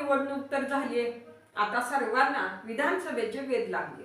निवडणूक तर झालीये. आता सर्वांना विधानसभेचे वेध लागले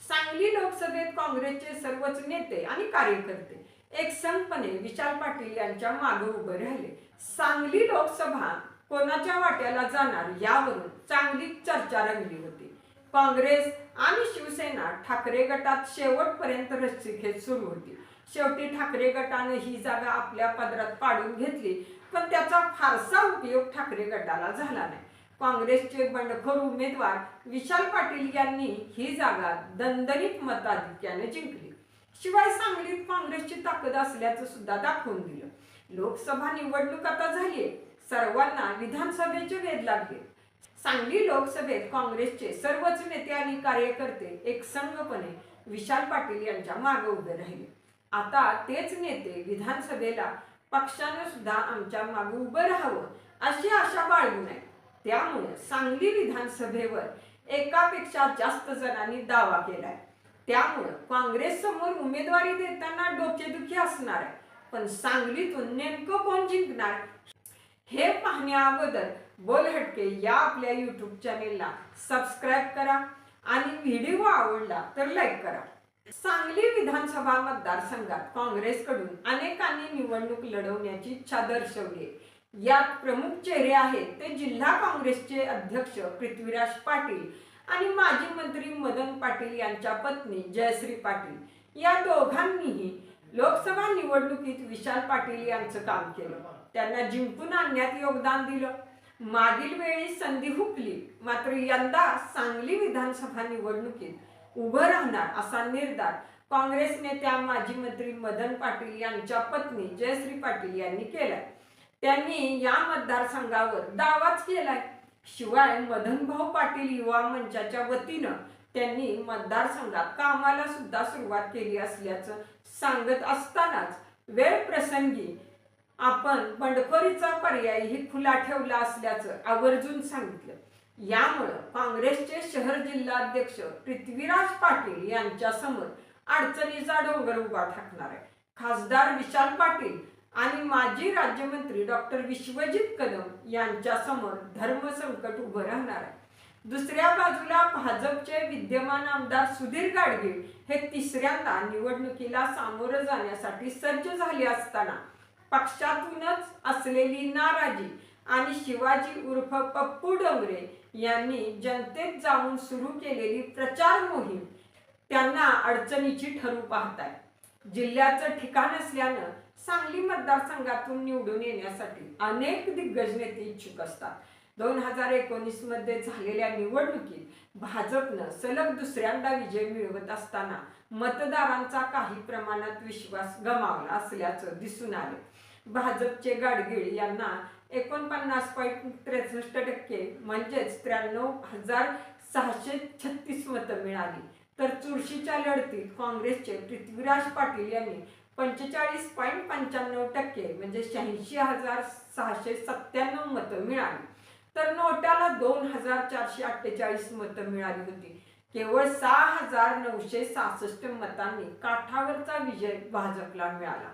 सांगली लोकसभेत काँग्रेसचे सर्वच नेते आणि कार्यकर्ते एकसंपणे विशाल पाटील यांच्या मागे उभे राहिले. सांगली लोकसभा कोणाच्या वाट्याला जाणार यावरून चांगली चर्चा रंगली होती. काँग्रेस आणि शिवसेना ठाकरे गटात शेवटपर्यंत रस्सीखेच सुरू होती. शेवटी ठाकरे गटाने ही जागा आपल्या पदरात पाडून घेतली पण त्याचा फारसा उपयोग ठाकरे गटाला झाला नाही. काँग्रेसचे बंडखोर उमेदवार विशाल पाटील यांनी ही जागा दणदणीत मताधिक्याने जिंकली. शिवाय सांगलीत काँग्रेसची ताकद असल्याचं सुद्धा दाखवून दिलं. लोकसभा निवडणूक आता झालीये. सर्वांना विधानसभेचे वेध लागले. सांगली लोकसभेत काँग्रेसचे सर्वच नेते आणि कार्यकर्ते एकसंघपणे विशाल पाटील यांच्या मागे उभे राहिले. आता तेच नेते विधानसभेला पक्षानं सुद्धा आमच्या मागे उभं राहावं अशी आशा बाळगू नये त्यामुळे सांगली विधानसभेवर एकापेक्षा जास्त जणांनी दावा केलाय. त्यामुळं काँग्रेस समोर उमेदवारी देताना डोकेदुखी असणार आहे. पण सांगलीतून नेमकं कोण जिंकणार? हे पाहण्या अगोदर बोल या आपल्या यूट्यूब चॅनेलला सबस्क्राईब करा आणि व्हिडिओ आवडला तर लाईक करा. सांगली विधानसभा मतदारसंघात काँग्रेसकडून अनेकांनी निवडणूक लढवण्याची इच्छा दर्शवली यात प्रमुख चेहरे आहेत ते जिल्हा काँग्रेसचे अध्यक्ष पृथ्वीराज पाटील आणि माजी मंत्री मदन पाटील यांच्या पत्नी जयश्री पाटील. या दोघांनीही लोकसभा निवडणुकीत विशाल पाटील यांचं काम केलं. त्यांना जिंकून आणण्यात योगदान दिलं. मागील वेळी संधी हुकली. मात्र यंदा सांगली विधानसभा निवडणुकीत उभं राहणार असा निर्धार काँग्रेस नेत्या माजी मंत्री मदन पाटील यांच्या पत्नी जयश्री पाटील यांनी केलाय. त्यांनी या मतदारसंघावर दावाच केलाय. शिवाय मदनभाऊ पाटील युवा मंचाच्या वतीनं त्यांनी मतदारसंघात कामाला सुद्धा सुरुवात केली असल्याचं सांगत असतानाच वेळ प्रसंगी आपण बंडखोरीचा पर्यायही खुला ठेवला असल्याचं आवर्जून सांगितलं. यामुळं काँग्रेसचे शहर जिल्हाध्यक्ष पृथ्वीराज पाटील यांच्यासमोर अडचणीचा डोंगर उभा ठाकणार आहे. खासदार विशाल पाटील आणि माजी राज्यमंत्री डॉक्टर विश्वजित कदम यांच्यासमोर धर्मसंकट उभं राहणार आहे. दुसऱ्या बाजूला भाजपचे विद्यमान आमदार सुधीर गाडगीळ हे तिसऱ्यांदा निवडणुकीला सामोरं जाण्यासाठी सज्ज झाले असताना पक्षातूनच असलेली नाराजी आणि शिवाजी उर्फ पप्पू डोंगरे यांनी जनतेत जाऊन सुरू केलेली प्रचार मोहीम त्यांना अडचणीची ठरू पाहताय जिल्ह्याचं ठिकाण असल्यानं सांगली मतदारसंघातून निवडून येण्यासाठी अनेक दिग्गज नेते इच्छुक असतात. दोन हजार एकोणीसमध्ये झालेल्या निवडणुकीत भाजपनं सलग दुसऱ्यांदा विजय मिळवत असताना मतदारांचा काही प्रमाणात विश्वास गमावला असल्याचं दिसून आले. भाजपचे गाडगीळ यांना एकोणपन्नास पॉईंट त्रेसष्ट टक्के म्हणजेच त्र्याण्णव हजार सहाशे छत्तीस मतं मिळाली. तर चुरशीच्या लढतीत काँग्रेसचे पृथ्वीराज पाटील यांनी पंचेचाळीस पॉईंट पंच्याण्णव टक्के म्हणजे शहाऐंशी हजार सहाशे सत्त्याण्णव मतं मिळाली. तर नोटाला दोन हजार चारशे अठ्ठेचाळीस मतं मिळाली होती. केवळ सहा हजार नऊशे सहासष्ट मतांनी काठावरचा विजय भाजपला मिळाला.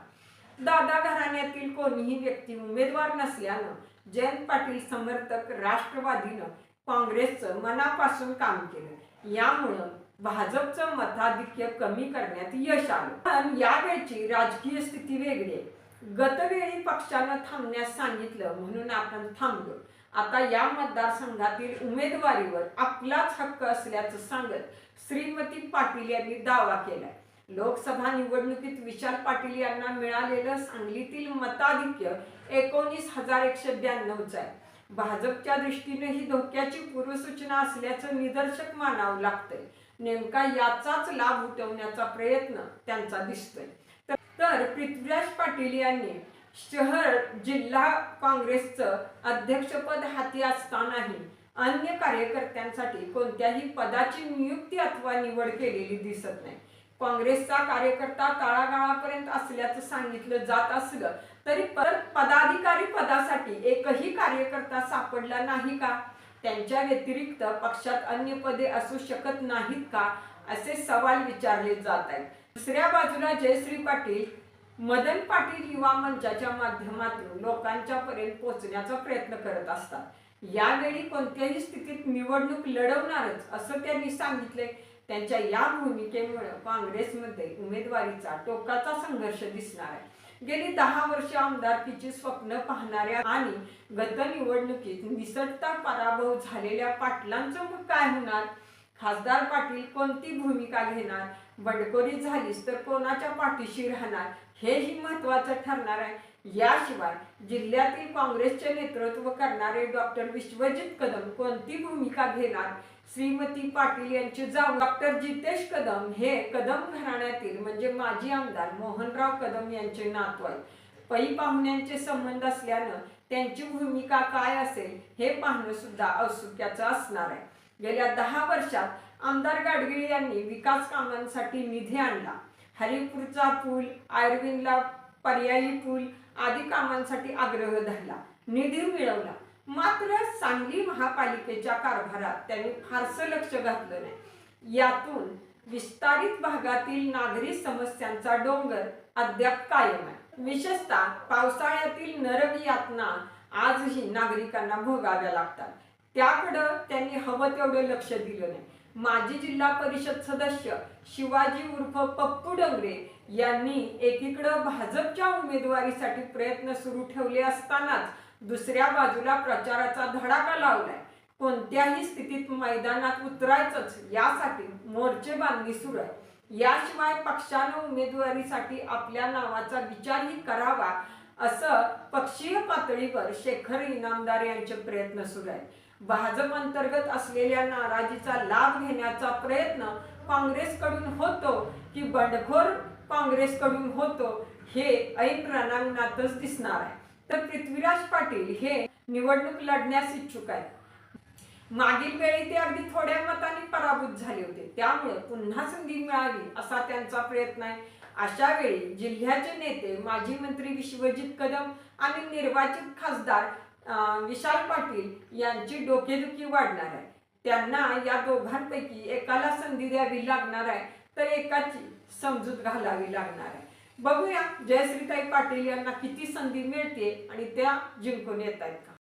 दादा घराण्यातील कोणीही व्यक्ती उमेदवार नसल्यानं जयंत पाटील समर्थक राष्ट्रवादीनं काँग्रेसचं मनापासून काम केलं. यामुळं भाजपचं मताधिक्य कमी करण्यात यश आलं. पण यावेळची राजकीय स्थिती वेगळी आहे. गतवेळी पक्षानं थांबण्यास सांगितलं म्हणून आपण थांबलो. आता या मतदारसंघातील उमेदवारीवर आपलाच हक्क असल्याचं सांगत श्रीमती पाटील यांनी दावा केलाय. लोकसभा निवडणुकीत विशाल पाटील यांना मिळालेलं सांगलीतील मताधिक्य एकोणीस हजार एकशे ब्याण्णवच आहे. भाजपच्या दृष्टीने ही धोक्याची पूर्वसूचना असल्याचं निदर्शक मानावं लागतंय. नेमका याचाच लाभ उठवण्याचा प्रयत्न त्यांचा दिसतोय. तर- पृथ्वीराज पाटील यांनी शहर जिल्हा काँग्रेसचं अध्यक्षपद हाती असतानाही अन्य कार्यकर्त्यांसाठी कोणत्याही पदाची नियुक्ती अथवा निवड केलेली दिसत नाही. काँग्रेसचा कार्यकर्ता तळागाळापर्यंत असल्याचं सांगितलं जात असलं तरी परत पदाधिकारी पदासाठी एकही कार्यकर्ता सापडला नाही का? त्यांच्या व्यतिरिक्त पक्षात अन्य पदे असू शकत नाहीत का असे सवाल विचारले जात आहेत. दुसऱ्या बाजूला जयश्री पाटील मदन पाटील युवा मंचाच्या माध्यमातून लोकांच्या पर्यंत पोहोचण्याचा प्रयत्न करत असतात. यावेळी कोणत्याही स्थितीत निवडणूक लढवणारच असं त्यांनी सांगितले. त्यांच्या या भूमिकेमुळे काँग्रेसमध्ये उमेदवारीचा टोकाचा संघर्ष दिसणार आहे. गेली दहा वर्ष आमदारकीची स्वप्न पाहणाऱ्या आणि गत निवडणुकीत निसटता पराभव झालेल्या पाटलांचं मग काय होणार? खासदार पाटील कोणती भूमिका घेणार? बंडखोरी झालीस तर कोणाच्या पाठीशी राहणार? हेही महत्वाचं ठरणार आहे. याशिवाय जिल्ह्यातील काँग्रेसचे नेतृत्व करणारे डॉक्टर विश्वजित कदम कोणती भूमिका घेणार? श्रीमती पाटील यांचे जाऊ. डॉक्टर जितेश कदम हे कदम घराण्यातील म्हणजे माजी आमदार मोहनराव कदम यांचे नातू आहेत पै पाहुण्यांचे संबंध असल्यानं त्यांची भूमिका काय असेल हे पाहणं सुद्धा औत्सुक्याचं असणार आहे. गेल्या दहा वर्षात आमदार गाडगिळ यांनी विकास कामांसाठी निधी आणला. हरिपूरचा पूल आयर्विनला पर्यायी पूल आदी कामांसाठी आग्रह धरला. निधी मिळवला. मात्र सांगली महापालिकेच्या कारभारात त्यांनी फारसं लक्ष घातलं नाही. यातून विस्तारित भागातील नागरी समस्यांचा डोंगर अद्याप कायम आहे. विशेषतः पावसाळ्यातील नरक यातना आजही नागरिकांना भोगाव्या लागतात. त्याकडं त्यांनी हवं तेवढं लक्ष दिलं नाही. माजी जिल्हा परिषद सदस्य शिवाजी उर्फ पप्पू डोंगरे यांनी एकीकडं भाजपच्या उमेदवारीसाठी प्रयत्न सुरू ठेवले असतानाच दुसऱ्या बाजूला प्रचाराचा धडाका लावलाय. कोणत्याही स्थितीत मैदानात उतरायचंच यासाठी मोर्चे बांधणी सुरू आहे. याशिवाय पक्षानं उमेदवारीसाठी आपल्या नावाचा विचारही करावा असं पक्षीय पातळीवर शेखर इनामदार यांचे प्रयत्न सुरू आहेत. भाजप अंतर्गत असलेल्या नाराजीचा लाभ घेण्याचा प्रयत्न काँग्रेसकडून होतो की बंडखोर काँग्रेसकडून होतो हे ऐन रणांगणातच दिसणार आहे. तर पृथ्वीराज पाटील हे निवडणूक लढण्यास इच्छुक आहेत. मागील वेळी ते अगदी थोड्या मताने पराभूत झाले होते. त्यामुळे पुन्हा संधी मिळावी असा त्यांचा प्रयत्न आहे. अशा वेळी जिल्ह्याचे नेते माजी मंत्री विश्वजित कदम आणि निर्वाचित खासदार विशाल पाटील यांची डोकेदुखी वाढणार आहे. त्यांना या दोघांपैकी एकाला संधी द्यावी लागणार आहे तर एकाची समजूत घालावी लागणार आहे. बघूया जयश्रीताई पाटील यांना किती संधी मिळते आणि त्या जिंकून येत आहेत का?